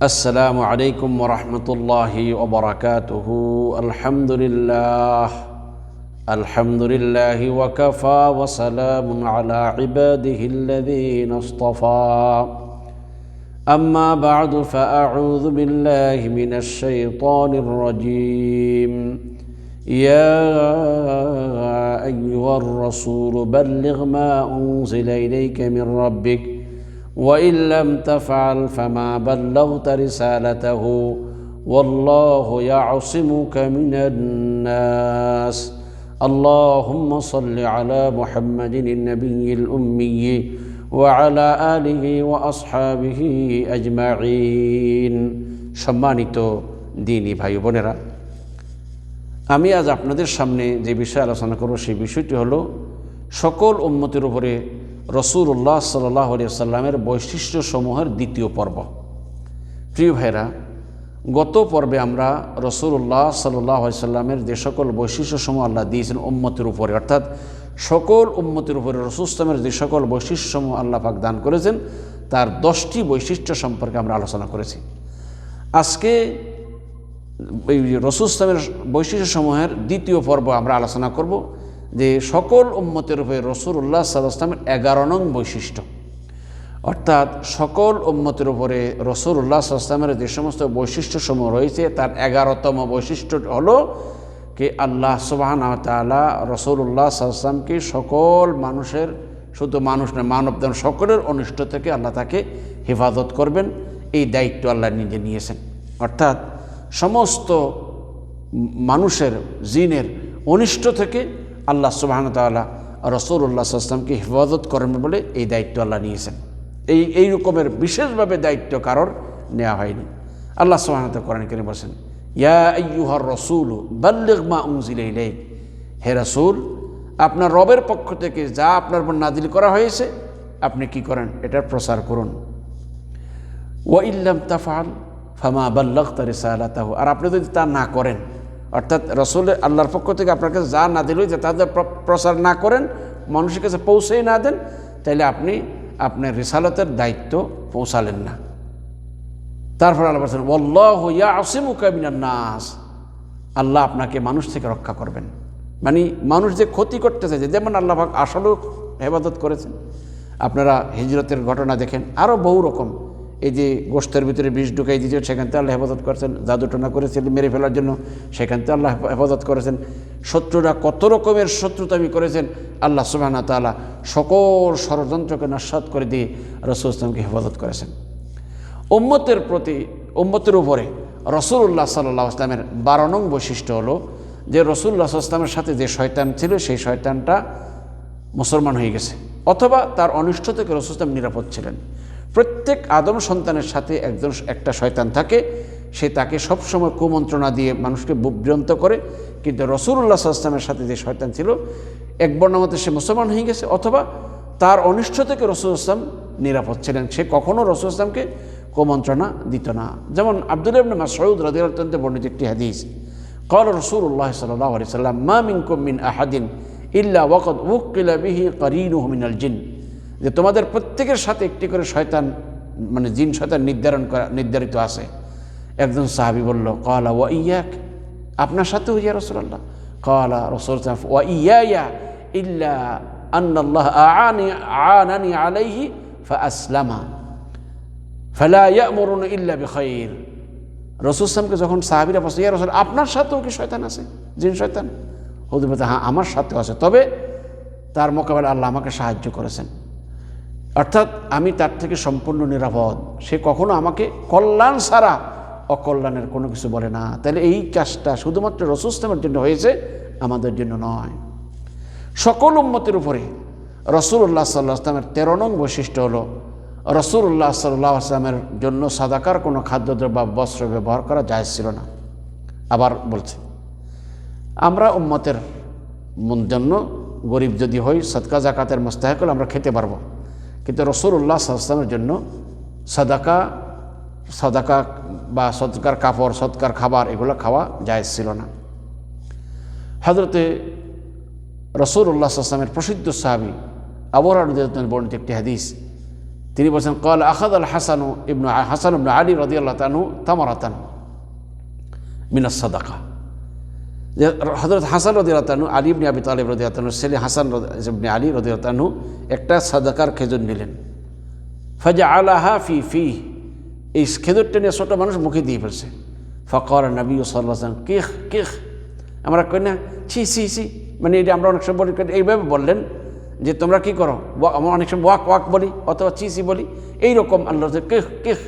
السلام عليكم ورحمة الله وبركاته. الحمد لله. الحمد لله وكفى وسلام على عباده الذين اصطفى. أما بعد فأعوذ بالله من الشيطان الرجيم. يا أيها الرسول بلغ ما أنزل إليك من ربك وإن لم تفعل فما بلغت رسالته والله يعصمك من الناس اللهم صل على محمد النبي الأمي وعلى آله وأصحابه أجمعين সম্মানিত দিনী ভাই বোনেরা আমি আজ আপনাদের সামনে যে বিষয়ে আলোচনা করব সেই বিষয়টি হলো সকল উন্মতির উপরে রসুল্লাহ সাল্লাহ সাল্লামের বৈশিষ্ট্যসমূহের দ্বিতীয় পর্ব। প্রিয় ভাইরা, গত পর্বে আমরা রসুল্লাহ সাল্লাহ সাল্লামের যে সকল বৈশিষ্ট্যসমূহ আল্লাহ দিয়েছেন উম্মতের উপরে, অর্থাৎ সকল উম্মতের উপরে রসুলামের যে সকল বৈশিষ্ট্যসমূহ আল্লাহ পাক দান করেছেন, তার দশটি বৈশিষ্ট্য সম্পর্কে আমরা আলোচনা করেছি। আজকে এই রসুলামের বৈশিষ্ট্যসমূহের দ্বিতীয় পর্ব আমরা আলোচনা করব। যে সকল উম্মতের উপরে রসুল্লাহ সাল্লামের এগারো নং বৈশিষ্ট্য। অর্থাৎ সকল উম্মতের উপরে রসুল্লাহ সাল্লামের যে সমস্ত বৈশিষ্ট্যসমূহ রয়েছে, তার এগারোতম বৈশিষ্ট্য হলো কি আল্লাহ সুবাহান তালা রসুল্লাহ সাল্লামকে সকল মানুষের, শুধু মানুষ নয় মানবদান সকলের অনিষ্ট থেকে আল্লাহ তাকে হেফাজত করবেন। এই দায়িত্ব আল্লাহ নিজে নিয়েছেন। অর্থাৎ সমস্ত মানুষের, জিনের অনিষ্ট থেকে আল্লাহ সুবাহন তাল্লাহ রসুল্লাহ আসলামকে হেফাজত করেন বলে এই দায়িত্ব আল্লাহ নিয়েছেন। এই এই রকমের বিশেষভাবে দায়িত্ব কারোর নেওয়া হয়নি। আল্লাহ সুবাহন করেন কেন বলছেন, ইয়া ইউহর রসুল বাল্লিগ মা উংজিলে হে রসুল, আপনার রবের পক্ষ থেকে যা আপনার উপর নাজিল করা হয়েছে, আপনি কি করেন? এটার প্রচার করুন। ও ইল্লাম তাফাল ফামা বাল্লাহ তারিসালাতাহ আর আপনি যদি তা না করেন অর্থাৎ রসুল আল্লাহর পক্ষ থেকে আপনার কাছে যা না দিল যে তাদের প্রচার না করেন, মানুষের কাছে পৌঁছেই না দেন, তাইলে আপনি আপনার রিসালতের দায়িত্ব পৌঁছালেন না। তারপর আল্লাহ বলছেন ওল্লাহ ইয়া আসিমুকাবিনার নাস। আল্লাহ আপনাকে মানুষ থেকে রক্ষা করবেন। মানে মানুষ যে ক্ষতি করতে চাইছে, যেমন আল্লাহ আসলেও হেফাজত করেছেন। আপনারা হিজরতের ঘটনা দেখেন আরও বহু রকম। এই যে গোষ্ঠের ভিতরে বিষ ঢুকাই দিয়েছে, সেখান থেকে আল্লাহ হেফাজত করেছেন জাদুটনা করেছেন, মেরে ফেলার জন্য সেখান থেকে আল্লাহ হেফাজত করেছেন। শত্রুরা কত রকমের শত্রুতামি করেছেন, আল্লাহ সুবাহনা তালা সকল ষড়যন্ত্রকে নস্বাত করে দিয়ে রসুল ইসলামকে হেফাজত করেছেন। উম্মতের প্রতি, উম্মতের উপরে রসুল্লাহ সাল্লাহ আসলামের বারো নং বৈশিষ্ট্য হলো যে রসুল্লাহ আসলামের সাথে যে শয়তান ছিল, সেই শয়তানটা মুসলমান হয়ে গেছে, অথবা তার অনিষ্ট থেকে রসুল ইসলাম নিরাপদ ছিলেন। প্রত্যেক আদম সন্তানের সাথে একজন একটা শয়তান থাকে সে তাকে সবসময় কুমন্ত্রণা দিয়ে মানুষকে বিভ্রান্ত করে কিন্তু রসুল্লাহ আসলামের সাথে যে শয়তান ছিল এক বর্ণমতে সে মুসলমান হয়ে গেছে অথবা তার অনিষ্ট থেকে রসুল ইসলাম নিরাপদ ছিলেন সে কখনও রসুল ইসলামকে কুমন্ত্রণা দিত না যেমন আব্দুল ইবনে মাসউদ রাদিয়াল্লাহু বর্ণিত একটি হাদিস قال رسول الله صلى الله عليه وسلم ما منكم من أحد إلا وقد وكل به قرينه من الجن যে তোমাদের প্রত্যেকের সাথে একটি করে শয়তান মানে জিন শয়তান নির্ধারণ করা, নির্ধারিত আছে। একজন সাহাবি বলল, কলা ওয়া ইয়াক। আপনার সাথেও ইয়া রসুল্লাহ কলা রসুল ওয়া ইয়া ইল্লা আন্নাল্লাহ আনি আনানি আলাইহি ফা আসলামা। ফালা ইয়ামুরুন ইল্লা বিখাইর। রসুলামকে যখন সাহাবিরা বসে ইয়া রসুল, আপনার সাথেও কি শয়তান আছে? জিন শয়তান? হুদুর হ্যাঁ আমার সাথেও আছে। তবে তার মোকাবেলা আল্লাহ আমাকে সাহায্য করেছেন। অর্থাৎ আমি তার থেকে সম্পূর্ণ নিরাপদ। সে কখনো আমাকে কল্যাণ ছাড়া অকল্যাণের কোনো কিছু বলে না। তাহলে এই কাজটা শুধুমাত্র রসুলামের জন্য হয়েছে, আমাদের জন্য নয়। সকল উম্মতের উপরে রসুল্লাহ সাল্লাহ আসলামের তেরো নং বৈশিষ্ট্য হলো রসুল্লাহ সাল্লাহ আসলামের জন্য সাদাকার কোনো খাদ্যদ্রব্য বা বস্ত্র ব্যবহার করা যায় ছিল না। আবার বলছে, আমরা উম্মতের জন্য গরিব যদি হই সৎকা জাকাতের মোস্তাহেক আমরা খেতে পারব। কিন্তু রসুল্লাহ সাল্লামের জন্য সাদাকা সাদাকা বা সৎকার কাপড়, সৎকার খাবার এগুলো খাওয়া যায় ছিল না। হজরতে রসুল্লাহ আসলামের প্রসিদ্ধ সাহাবি আবরার বর্ণিত একটি হাদিস, তিনি বলছেন কল আখাদ আল হাসানু ইবনু হাসান ইবনু আলী রদি আল্লাহ তানু তামারাতান মিনাস সাদাকা যে হজরত হাসান রদি আল্লাহ আলী ইবনি আবি তালিব রদি আল্লাহ ছেলে হাসান ইবনি আলী রদি আল্লাহ একটা সাদাকার খেজুর নিলেন। ফাজা আলাহা ফি ফি এই খেজুরটা নিয়ে ছোটো মানুষ মুখে দিয়ে ফেলছে। ফকর নবী সাল্লাম কেহ কেহ। আমরা কই না, ছি ছি ছি। মানে এটা আমরা অনেক সময় বলি এইভাবে বললেন যে তোমরা কি করো? আমরা অনেক সময় ওয়াক ওয়াক বলি অথবা চি চি বলি। এইরকম আল্লাহ কেহ কেহ।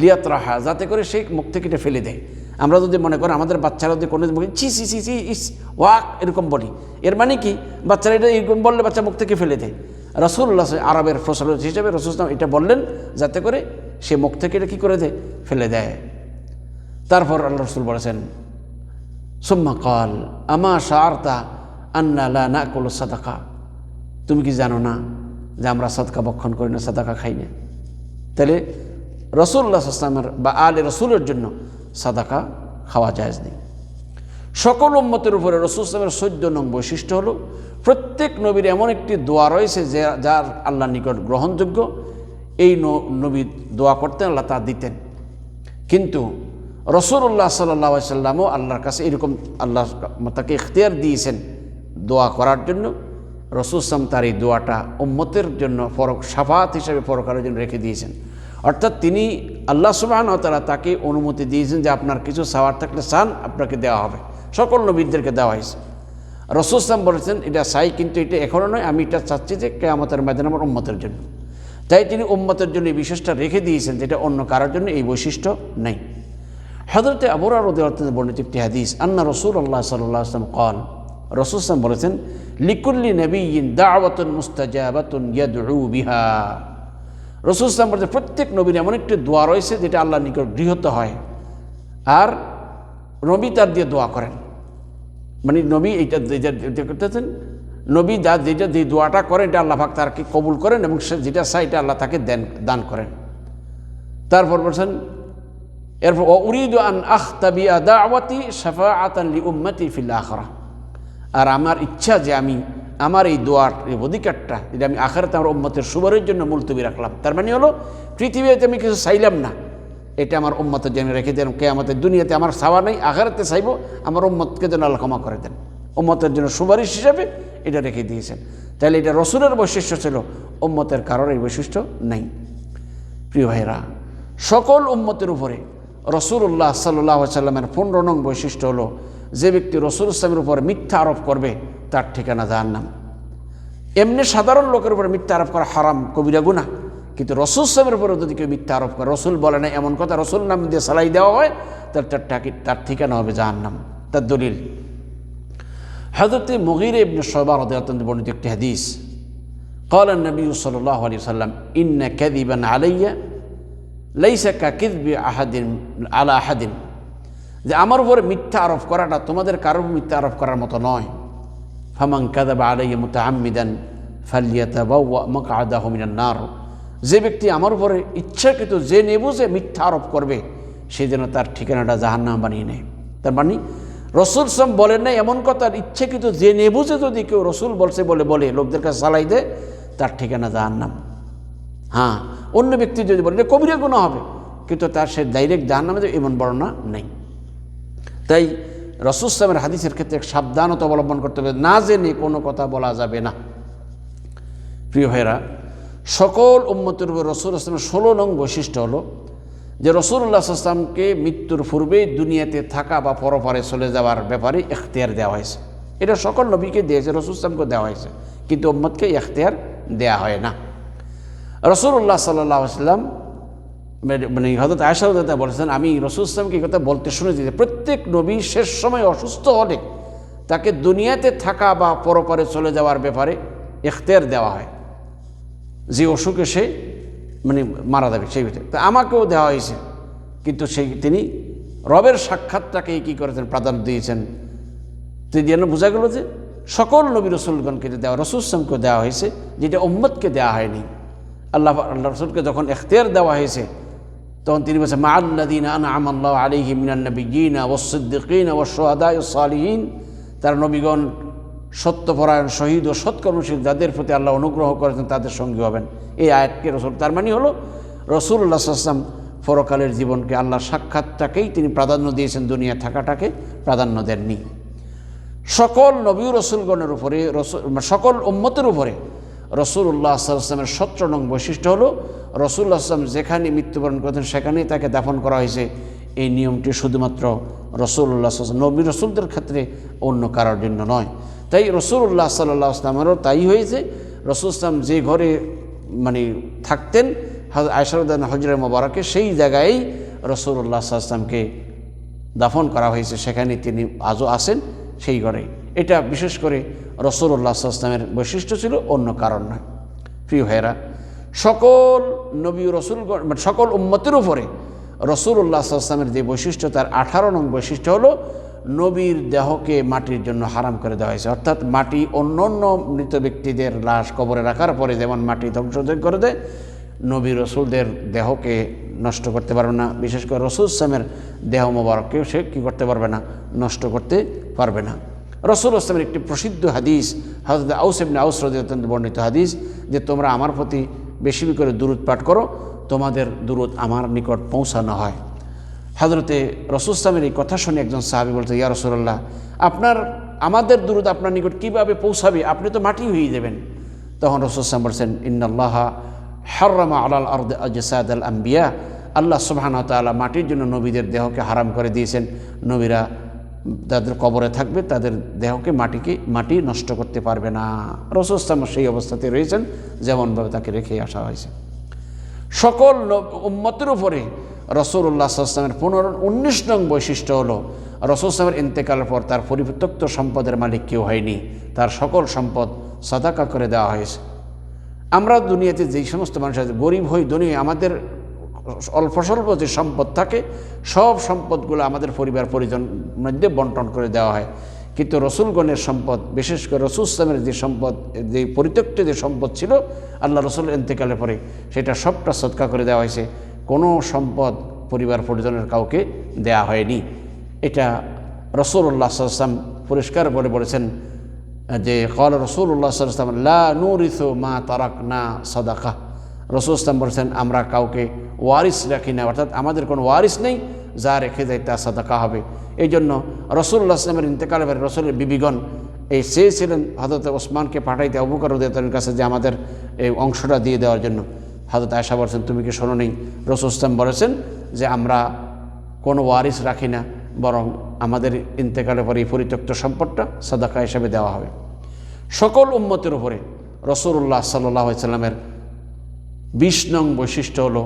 লিয়াত রাহা যাতে করে সেই মুখ থেকে এটা ফেলে দেয়। আমরা যদি মনে করি আমাদের বাচ্চারা যদি কোনো ছি ছি ছি ছি, ইস, ওয়াক, এরকম বলি, এর মানে কি? বাচ্চারা এটা এরকম বললে বাচ্চা মুখ থেকে ফেলে দেয়। রসুল্লাহ আরবের প্রচলিত হিসেবে রসুল এটা বললেন, যাতে করে সে মুখ থেকে এটা কী করে দেয়? ফেলে দেয়। তারপর আল্লাহ রসুল বলেছেন, সুম্মা কল, আমা শারতা আন্নালা না কল সাদাকা? তুমি কি জানো না যে আমরা সাদকা বক্ষণ করি না, সাদাকা খাই না? তাহলে রসুল্লাহ আসলামের বা আলে রসুলের জন্য সাদাকা খাওয়া যায় নেই। সকল উম্মতের উপরে রসুল ইসলামের চোদ্দ নং বৈশিষ্ট্য হলো, প্রত্যেক নবীর এমন একটি দোয়া রয়েছে যে, যার আল্লাহ নিকট গ্রহণযোগ্য। এই নবী দোয়া করতেন, আল্লাহ তা দিতেন। কিন্তু রসুল্লাহ সাল্লাহ সাল্লামও আল্লাহর কাছে এরকম আল্লাহ তাকে ইখতিয়ার দিয়েছেন দোয়া করার জন্য। রসুল ইসলাম তার এই দোয়াটা উম্মতের জন্য ফরক, সাফাত হিসেবে পরকারের জন্য রেখে দিয়েছেন। অর্থাৎ তিনি আল্লাহ সুবাহন তারা তাকে অনুমতি দিয়েছেন যে আপনার কিছু সাওয়ার থাকলে সান, আপনাকে দেওয়া হবে। সকল নবীদেরকে দেওয়া হয়েছে। রসুল ইসলাম বলেছেন, এটা চাই কিন্তু এটা এখনও নয়। আমি এটা চাচ্ছি যে কেয়ামতের ময়দান আমার উম্মতের জন্য। তাই তিনি উম্মতের জন্য এই বিশেষটা রেখে দিয়েছেন যেটা অন্য কারোর জন্য এই বৈশিষ্ট্য নেই। হজরতে আবরার বর্ণিত একটি হাদিস, আন্না রসুল আল্লাহ সাল্লাহ আসলাম কল রসুল ইসলাম বলেছেন, লিকুল্লি নবীন দাওয়াতুন মুস্তাজাবাতুন বিহা রসুল বলছে প্রত্যেক নবীর এমন একটি দোয়া রয়েছে যেটা আল্লাহ নিকট গৃহত হয়। আর নবী তার দিয়ে দোয়া করেন। মানে নবী এইটা করতেছেন, নবী যা যেটা যে দোয়াটা করেন, এটা আল্লাহ পাক তারকে কবুল করেন এবং সে যেটা চায় এটা আল্লাহ তাকে দেন, দান করেন। তারপর বলছেন, এরপর উরিদ আন আখতাবিয়া দাওয়াতি সাফা আতানলি উম্মতি ফিল আখরা। আর আমার ইচ্ছা যে আমি আমার এই দোয়ার এই অধিকারটা যেটা আমি আখারাতে আমার উম্মতের সুবরের জন্য মুলতবি রাখলাম, তার মানে হলো পৃথিবীতে আমি কিছু চাইলাম না। এটা আমার উম্মতের জন্য রেখে দেন কে আমাদের দুনিয়াতে আমার চাওয়া নেই, আখারাতে চাইব, আমার উম্মতকে যেন আল্লাহ ক্ষমা করে দেন। উম্মতের জন্য সুপারিশ হিসাবে এটা রেখে দিয়েছেন। তাহলে এটা রসুলের বৈশিষ্ট্য ছিল, উম্মতের কারোর এই বৈশিষ্ট্য নেই। প্রিয় ভাইরা সকল উম্মতের উপরে রসুল্লাহ সাল্লাহ সাল্লামের পনেরো নং বৈশিষ্ট্য হলো, যে ব্যক্তি রসুল ইসলামের উপর মিথ্যা আরোপ করবে তার ঠিকানা যার নাম এমনি সাধারণ লোকের উপর মিথ্যা আরোপ করা হারাম কবিরা গুণা কিন্তু রসুল ইসলামের উপরে যদি কেউ মিথ্যা আরোপ করে রসুল বলে না এমন কথা রসুল নাম দিয়ে সালাই দেওয়া হয় তার তার টাকি- তার ঠিকানা হবে জাহান নাম তার দলিল হজরত মগির ইবনে শোবা রদিয়াতন বর্ণিত একটি হাদিস قال النبي صلى الله عليه وسلم إن كذبا علي ليس ككذب أحد على أحد যে আমার উপরে মিথ্যা আরোপ করাটা তোমাদের কারোর মিথ্যা আরোপ করার মতো নয় ফামাং কাদাবা আলাইয়া মুতাআম্মিদান ফালিয়াতাবাওয়া মাকআদাহু মিনান নার। যে ব্যক্তি আমার উপরে ইচ্ছাকৃত যে নেবু যে মিথ্যা আরোপ করবে, সে যেন তার ঠিকানাটা জাহান্নাম বানিয়ে নেয়। তার মানে রসুল সাম বলেন না এমন কথা ইচ্ছাকৃত যে নেবুঝে যদি কেউ রসুল বলছে বলে বলে, লোকদের কাছে চালাই দেয়, তার ঠিকানা জাহান্নাম। হ্যাঁ অন্য ব্যক্তি যদি বলে কবিরা গুণা হবে, কিন্তু তার সে ডাইরেক্ট জাহান্নামে এমন বর্ণনা নেই। তাই রসুলামের হাদিসের ক্ষেত্রে সাবধানতা অবলম্বন করতে হবে। না জেনে কোনো কথা বলা যাবে না। প্রিয় ভাইরা সকল উম্মতের উপর রসুল আসলামের ষোলো নং বৈশিষ্ট্য হলো যে রসুল্লাহ আসলামকে মৃত্যুর পূর্বেই দুনিয়াতে থাকা বা পরপারে চলে যাওয়ার ব্যাপারে এখতিয়ার দেওয়া হয়েছে। এটা সকল নবীকে দিয়েছে রসুল ইসলামকে দেওয়া হয়েছে। কিন্তু উম্মতকে এখতিয়ার দেওয়া হয় না। রসুল্লাহ সাল্লাহ আসলাম মানে- মানে হজরত আয়সা বলেছেন, আমি রসুল ইসলামকে কথা বলতে শুনেছি যে, প্রত্যেক নবী শেষ সময় অসুস্থ হলে তাকে দুনিয়াতে থাকা বা পরপারে চলে যাওয়ার ব্যাপারে এখতিয়ার দেওয়া হয়। যে অসুখে সে মানে মারা যাবে সেই ভিতরে। তা আমাকেও দেওয়া হয়েছে, কিন্তু সেই তিনি রবের সাক্ষাৎটাকে কী করেছেন, প্রাধান্য দিয়েছেন? তো যেন বোঝা গেল যে, সকল নবী রসুলগণকে দেওয়া, রসুল ইসলামকে দেওয়া হয়েছে, যেটা উম্মতকে দেওয়া হয়নি। আল্লাহ আল্লাহ রসুলকে যখন এখতিয়ার দেওয়া হয়েছে তখন তিনি বলছেন মা আল্লাদিন আনা আমাল্লাহ আলিহি মিনান্নবিগিনা ওসিদ্দিকিন ও সোহাদা সালিহীন তার নবীগণ সত্যপরায়ণ, শহীদ ও সৎকর্মশীল, যাদের প্রতি আল্লাহ অনুগ্রহ করেছেন তাদের সঙ্গী হবেন। এই আয়াতকে রসুল, তার মানে হলো রসুল্লাহ আসলাম পরকালের জীবনকে আল্লাহ সাক্ষাৎটাকেই তিনি প্রাধান্য দিয়েছেন দুনিয়া থাকাটাকে প্রাধান্য দেননি। সকল নবী রসুলগণের উপরে সকল উম্মতের উপরে রসুল্লাহ আসলামের সতেরো নং বৈশিষ্ট্য হলো, রসুল্লাহ আসলাম যেখানে মৃত্যুবরণ করেছেন সেখানেই তাকে দাফন করা হয়েছে। এই নিয়মটি শুধুমাত্র রসুল্লাহ নবী রসুলদের ক্ষেত্রে অন্য কারোর জন্য নয়। তাই রসুল্লাহ সাল্লাহ আসলামেরও তাই হয়েছে। রসুল ইসলাম যে ঘরে মানে থাকতেন আয়সারুদ্দান হজরে মোবারকে, সেই জায়গায় রসুল্লাহ আসলামকে দাফন করা হয়েছে। সেখানে তিনি আজও আসেন সেই ঘরেই। এটা বিশেষ করে রসুল্লাহ আসলামের বৈশিষ্ট্য ছিল, অন্য কারণ নয়। প্রিয় ভাইয়েরা, সকল নবী রসুল সকল উম্মতের উপরে রসুল্লাহ আসলামের যে বৈশিষ্ট্য, তার আঠারো নং বৈশিষ্ট্য হলো নবীর দেহকে মাটির জন্য হারাম করে দেওয়া হয়েছে। অর্থাৎ মাটি অন্য অন্য মৃত ব্যক্তিদের লাশ কবরে রাখার পরে যেমন মাটি ধ্বংস করে দেয়, নবী রসুলদের দেহকে নষ্ট করতে পারবে না। বিশেষ করে রসুল ইসলামের দেহ মোবারককে সে কী করতে পারবে না? নষ্ট করতে পারবে না। রসুল ইসলামের একটি প্রসিদ্ধ হাদিস হজরত আউসেবনে আউস রদি অত্যন্ত বর্ণিত হাদিস যে, তোমরা আমার প্রতি বেশি করে দূরত পাঠ করো, তোমাদের দূরত আমার নিকট পৌঁছানো হয়। হজরতে রসুল ইসলামের এই কথা শুনে একজন সাহাবি বলতে, ইয়া রসুল্লাহ আপনার, আমাদের দূরত আপনার নিকট কীভাবে পৌঁছাবে? আপনি তো মাটি হয়ে যাবেন। তখন রসুল ইসলাম বলছেন ইন্নআল্লাহ হার্রামা আলাল আর্দ আজসাদ আল আম্বিয়া আল্লাহ সুবাহান তালা মাটির জন্য নবীদের দেহকে হারাম করে দিয়েছেন। নবীরা তাদের কবরে থাকবে, তাদের দেহকে মাটিকে, মাটি নষ্ট করতে পারবে না। রসুল ইসলাম সেই অবস্থাতে রয়েছেন, যেমনভাবে তাকে রেখে আসা হয়েছে। সকল উম্মতের উপরে রসুল্লাহ আসলামের পুনর, উনিশ নং বৈশিষ্ট্য হলো, রসুল ইসলামের ইন্তেকালের পর তার পরিত্যক্ত সম্পদের মালিক কেউ হয়নি। তার সকল সম্পদ সাদাকা করে দেওয়া হয়েছে। আমরা দুনিয়াতে যেই সমস্ত মানুষ আছে, গরিব হই দুনিয়া আমাদের অল্প স্বল্প যে সম্পদ থাকে, সব সম্পদগুলো আমাদের পরিবার পরিজন মধ্যে বন্টন করে দেওয়া হয়। কিন্তু রসুলগণের সম্পদ, বিশেষ করে রসুল ইসলামের যে সম্পদ, যে পরিত্যক্ত যে সম্পদ ছিল, আল্লাহ রসুল এন্তেকালে পরে সেটা সবটা সৎকা করে দেওয়া হয়েছে। কোনো সম্পদ পরিবার পরিজনের কাউকে দেয়া হয়নি। এটা রসুল্লাহ সাল্লাম পরিষ্কার বলে বলেছেন যে কল রসুল্লাহ সাল্লাম লা নুরিসু মা তারাক না সদাকা। রসুল ইসলাম বলছেন, আমরা কাউকে ওয়ারিস রাখি না, অর্থাৎ আমাদের কোনো ওয়ারিস নেই যা রেখে যায় তা সাদাকা হবে। এই জন্য রসুল্লাহ ইসলামের ইন্তেকালের পরে রসুলের বিবিগণ এই চেয়েছিলেন হজরত ওসমানকে পাঠাইতে অবুকর উদয়তনের কাছে যে আমাদের এই অংশটা দিয়ে দেওয়ার জন্য। হজরত আয়সা বলছেন, তুমি কি শোনো নেই রসুল ইসলাম বলেছেন যে, আমরা কোনো ওয়ারিস রাখি না, বরং আমাদের ইন্তেকালের পরে এই পরিত্যক্ত সম্পদটা সাদাকা হিসাবে দেওয়া হবে। সকল উম্মতের উপরে রসুল্লাহ সাল্লাহ সাল্লামের বিশ নং বৈশিষ্ট্য হলো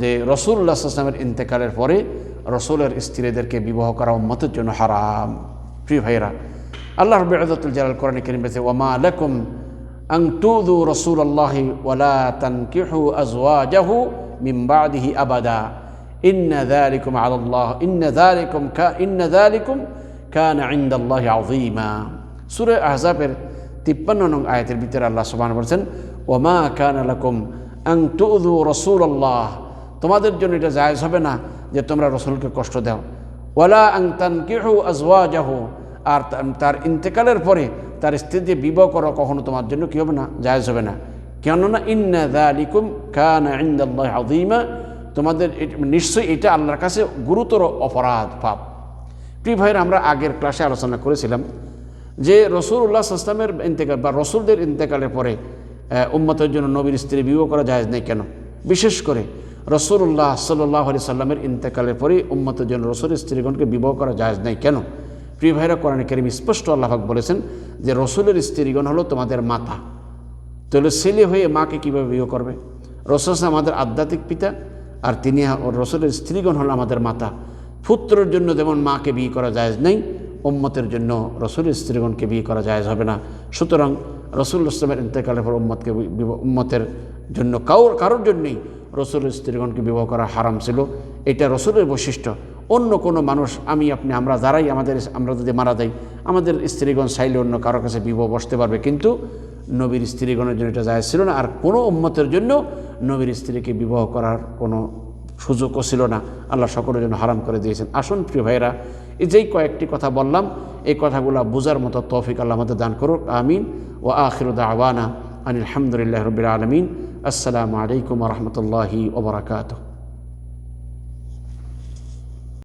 যে রসুল্লাহ সাল্লামের ইন্তেকালের পরে রসুলের স্ত্রীদেরকে বিবাহ করা উম্মতের জন্য হারাম। প্রিয় ভাইরা আল্লাহ বেআতুল জালাল কোরআন করিম বলছে ওমা আলাকুম আং তুদু রসুল আল্লাহি ওয়ালা তানকিহু আজওয়াজাহু মিন বাদিহি আবাদা। ইন্না যালিকুম আলাল্লাহ, ইন্না যালিকুম কা, ইন্না যালিকুম কানা ইনদাল্লাহি আযীমা। সূরা আহজাবের 53 নং আয়াতের ভিতরে আল্লাহ সুবহানাহু বলেছেন ওমা কানা লাকুম আং রসুল আল্লাহ তোমাদের জন্য এটা জায়েজ হবে না যে তোমরা রসুলকে কষ্ট দাও। ওয়ালা আং তান কেহু আজওয়া যাহু আর তার ইন্তেকালের পরে তার স্ত্রী স্ত্রীতে বিবাহ করো কখনো তোমার জন্য কী হবে না? জায়েজ হবে না। কেননা ইন্না দা আলিকুম কান ইন্দাল্লাহ আদিমা তোমাদের নিশ্চয়ই এটা আল্লাহর কাছে গুরুতর অপরাধ, পাপ। প্রিয় ভাইয়ের, আমরা আগের ক্লাসে আলোচনা করেছিলাম যে রসুল উল্লাহ ইসলামের ইন্তেকাল বা রসুলদের ইন্তেকালের পরে উম্মতের জন্য নবীর স্ত্রী বিবাহ করা যায় নেই কেন? বিশেষ করে রসুল্লাহ সাল্লাহ আলি সাল্লামের ইন্তেকালের পরে উম্মতের জন্য রসুলের স্ত্রীগণকে বিবাহ করা যায় নাই কেন? প্রিয় ভাইরা, কোরআন করিম স্পষ্ট আল্লাহাক বলেছেন যে রসুলের স্ত্রীগণ হলো তোমাদের মাতা। তাহলে ছেলে হয়ে মাকে কীভাবে বিয়ে করবে? রসুল আমাদের আধ্যাত্মিক পিতা আর তিনি রসুলের স্ত্রীগণ হলো আমাদের মাতা। পুত্রের জন্য যেমন মাকে বিয়ে করা যায় নেই, উম্মতের জন্য রসুলের স্ত্রীগণকে বিয়ে করা যায় হবে না। সুতরাং রসুল ইসলামের ইন্তেকালের পর উম্মতকে উম্মতের জন্য কাউর, কারোর জন্যই রসুলের স্ত্রীগণকে বিবাহ করা হারাম ছিল। এটা রসুলের বৈশিষ্ট্য। অন্য কোনো মানুষ, আমি, আপনি, আমরা যারাই আমাদের আমরা যদি মারা যাই, আমাদের স্ত্রীগণ চাইলে অন্য কারোর কাছে বিবাহ বসতে পারবে। কিন্তু নবীর স্ত্রীগণের জন্য এটা যায় ছিল না। আর কোনো উম্মতের জন্য নবীর স্ত্রীকে বিবাহ করার কোনো সুযোগও ছিল না। আল্লাহ সকলের জন্য হারাম করে দিয়েছেন। আসুন প্রিয় ভাইরা এই যেই কয়েকটি কথা বললাম, এই কথাগুলো বোঝার মতো তৌফিক আল্লাহ আমাদের দান করুক, আমিন। ও আখিরুদ আওয়ানা আনিল আলহামদুলিল্লাহ রবিল আলমিন। আসসালামু আলাইকুম রহমতুল্লাহি ওবরাকাতু